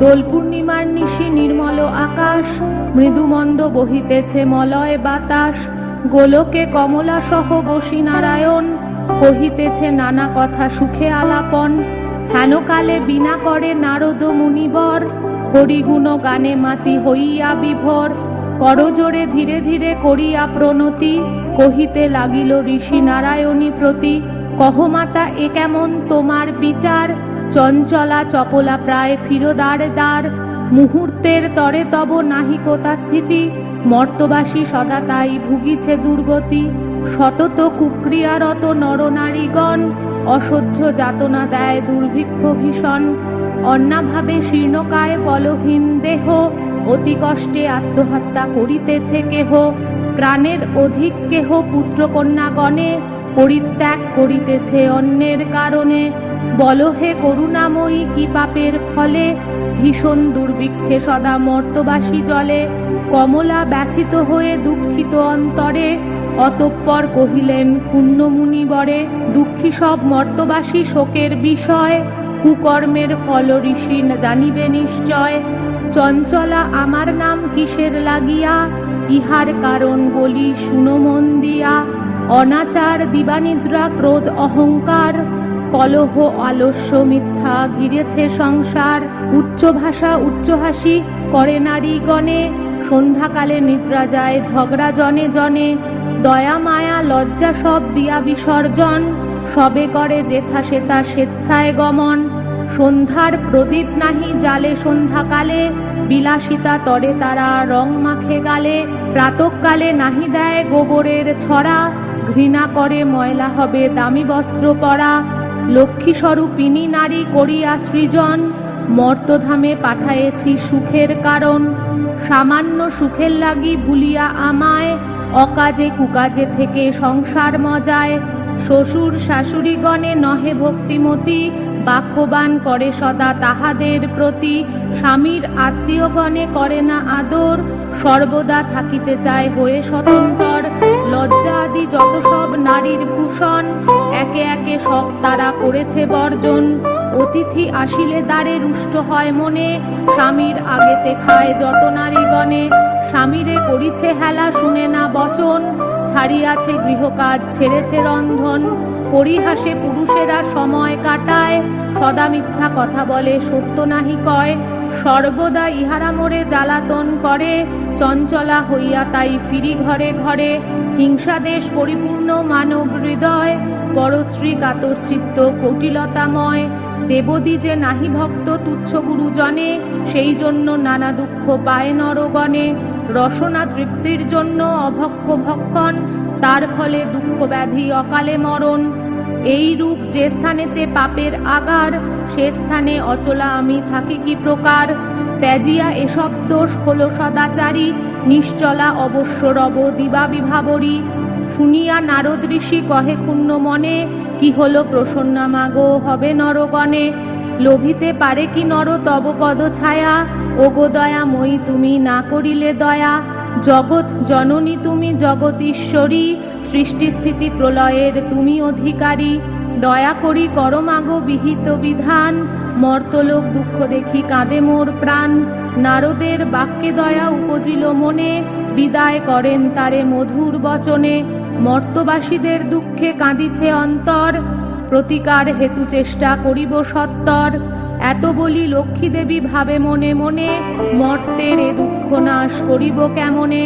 দোল পূর্ণিমার নিশি নির্মল আকাশ, মৃদুমন্দ বহিতেছে মলয় বাতাস, গোলকে কমলা সহ বসী নারায়ণ, কহিতেছে নানা কথা সুখে আলাপন। হেনকালে বিনা করে নারদ মুনিবর, হরিগুণ গানে মাতি হইয়া বিভর। করজোরে ধীরে ধীরে করিয়া প্রণতি, কহিতে লাগিল ঋষি নারায়ণী প্রতি কহমাতা এ কেমন তোমার বিচার? চঞ্চলা চপলা প্রায় ফিরোদার দ্বার। মুহূর্তের তরে তব নাহিকতা স্থিতি। মর্তবাসী সদা তাই ভুগিছে দুর্গতি। শতত কুক্রিয়ারত নরনারীগণ অসহ্য যাতনা দেয় দুর্ভিক্ষ ভীষণ। অন্নাভাবে শীর্ণকায় বলহীন দেহ অতি কষ্টে আত্মহত্যা করিতেছে কেহ। প্রাণের অধিক কেহ পুত্রকন্যাগণে পরিত্যাগ করিতেছে অন্যের কারণে। বলহে করুণাময়ী, কি পাপের ফলে? ভীষণ দুর্ভিক্ষে সদা মর্তবাসী জলে। কমলা ব্যথিত হয়ে দুঃখিত অন্তরে। অতঃপর কহিলেন, পুণ্যমুনি বরে, দুঃখী সব মর্তবাসী শোকের বিষয়। কুকর্মের ফল ঋষি জানিবে নিশ্চয়। চঞ্চলা, আমার নাম কিসের লাগিয়া? ইহার কারণ বলি শুনো মন দিয়া। অনাচার, দিবানিদ্রা, ক্রোধ, অহংকার, কলহ আলস্য মিথ্যা, ঘিরেছে সংসার, উচ্চ ভাষা, উচ্চ হাসি, করে নারীগণে সন্ধ্যাকালে নিদ্রা যায়, ঝগড়া জনে জনে, দয়া, মায়া, লজ্জা সব দিয়া বিসর্জন, সবে করে যেথা সেথা স্বেচ্ছায় গমন, সন্ধ্যার প্রদীপ নাহি জালে সন্ধ্যাকালে, বিলাসিতা তরে তারা রং মাখে গালে, প্রাতকালে নাহি দেয় গোবরের ছড়া ঘৃণা করে ময়লা হবে দামি বস্ত্র পরা। লক্ষ্মী স্বরূপিনী নারী করিয়া সৃজন। মর্তধামে পাঠায়েছি সুখের কারণ। সামান্য সুখের লাগি ভুলিয়া আমায়। অকাজে কুকাজে থেকে সংসার মজায়। শ্বশুর শাশুড়িগণে নহে ভক্তিমতী। বাক্যবান করে সদা তাহাদের প্রতি। স্বামীর আত্মীয়গণে করে না আদর। সর্বদা থাকিতে চায় হয়ে স্বতন্ত্র লজ্জা আদি যত সব নারীর ভূষণ, একে একে সব তারা করেছে বর্জন। অতিথি আসিলে দ্বারে রুষ্ট হয় মনে, স্বামীর আগেতে খায় যত নারীগণে স্বামীরে করিছে হেলা শুনে না বচন, ছাড়িয়াছে গৃহকাজ, ছেড়েছে রন্ধন। পরিহাসে পুরুষেরা সময় কাটায়, সদা মিথ্যা কথা বলে সত্য নাহি কয়। সর্বদা ইহারা মোরে জ্বালাতন করে চঞ্চলা হইয়া তাই ফিরি ঘরে ঘরে। হিংসাদেশ পরিপূর্ণ মানব হৃদয়, পরশ্রী কাতর চিত্ত কটিলতাময়। দেবদী যে নাহি ভক্ত তুচ্ছ গুরুজনে, সেই জন্য নানা দুঃখ পায় নরগণে। রসনা তৃপ্তির জন্য অভক্ষ ভক্ষণ, তার ফলে দুঃখ ব্যাধি অকালে মরণ। এই রূপ যে স্থানেতে পাপের আগার, সে স্থানে অচলা আমি থাকি কি প্রকার? ত্যাজিয়া এসব দোষ হলো সদাচারী, নিশ্চলা অবশ্য রব দিবা বিভাবরী শুনিয়া নারদ ঋষি কহে ক্ষুণ্ণ মনে, কি হল প্রসন্না মাগো, হবে নরগণে? লোভিতে পারে কি নর তব পদ ছায়া? ওগো দয়া মই তুমি না করিলে দয়া। জগৎ জননী তুমি জগৎ ঈশ্বরী, সৃষ্টি স্থিতি প্রলয়ের তুমি অধিকারী। দয়া করি করমাগো বিহিত বিধান, মর্তলোক দুঃখ দেখি কাঁদে মোর প্রাণ। নারদের বাক্যে দয়া উপজিল মনে, বিদায় করেন তারে মধুর বচনে। মর্তবাসীদের দুঃখে কাঁদিছে অন্তর, প্রতিকার হেতু চেষ্টা করিব সত্তর। এত বলি লক্ষ্মী দেবী ভাবে মনে মনে, মর্তের এ দুঃখ নাশ করিব কেমনে?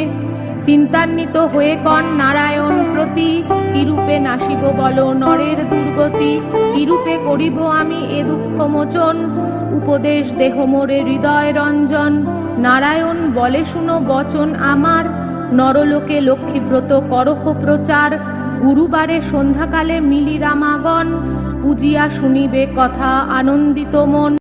চিন্তান্বিত হয়ে কন নারায়ণ প্রতি। কিরূপে নাসিব বল নরের দুর্গতি? কিরূপে করিব আমি এ দুঃখ মোচন উপদেশ দেহ মোরে হৃদয় রঞ্জন। নারায়ণ বলে শুনো বচন আমার। নরলোকে লক্ষ্মীব্রত করহ প্রচার। গুরুবারে সন্ধ্যাকালে মিলি রামাগণ পূজিয়া শুনিবে কথা আনন্দিত মন।